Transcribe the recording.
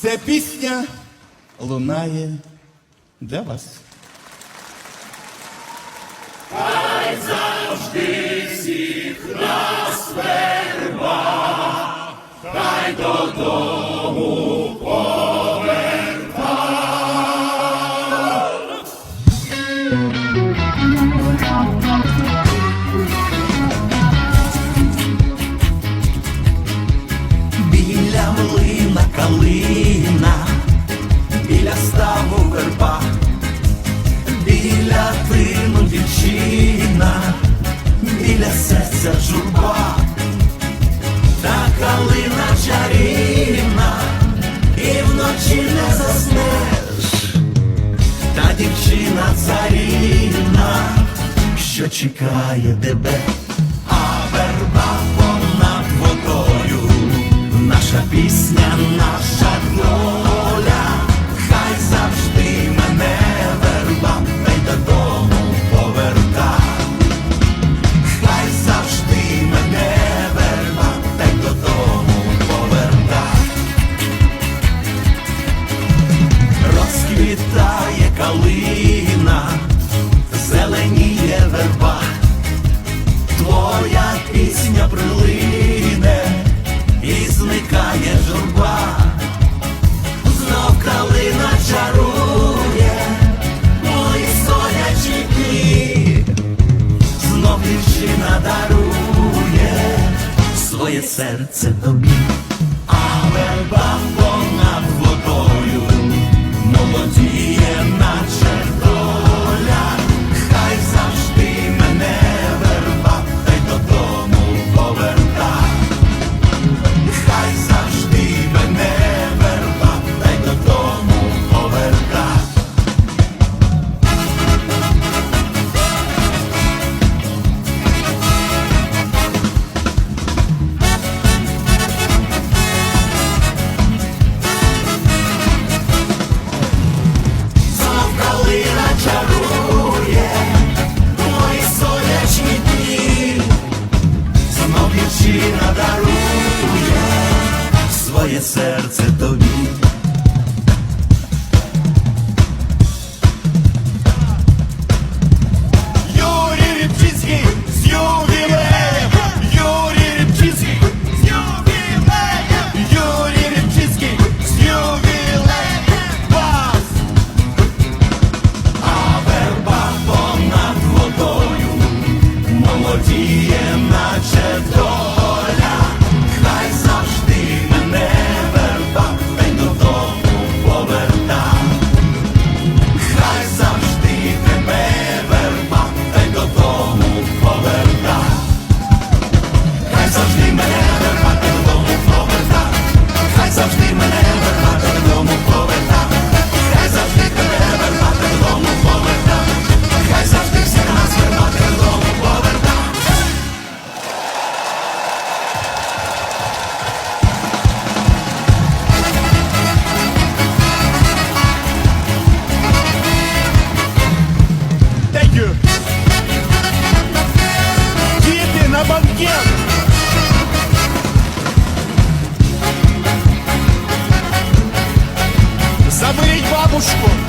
Ця пісня лунає для вас. Хай завжди всіх нас верба, хай додому. Україна царівна, що чекає тебе, а верба понад водою, наша пісня, наша доля. серце тобі, але бамбо. надарує своє серце тобі. push.